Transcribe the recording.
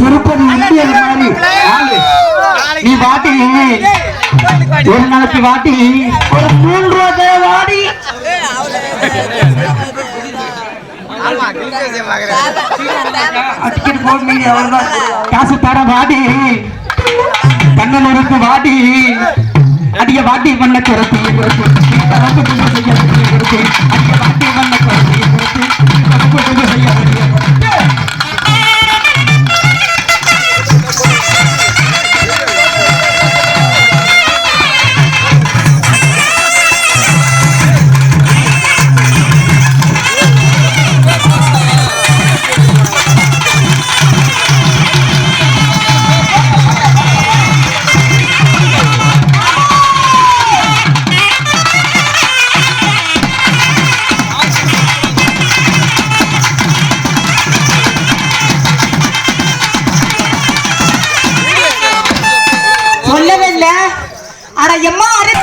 திருப்பதி இந்தியர் மாதிரி. நீ வாட்டி ஒரு நாளைக்கு வாட்டி ஒரு மூன்று ரூபாய் வாடி. அடிக்கிட்டு போக மீதி காசு தர வாடி. கண்ணனூருக்கு வாடி. அடிய வாட்டி பண்ண குறத்தி செய்ய அடிய வாட்டி அட எம்மா அரு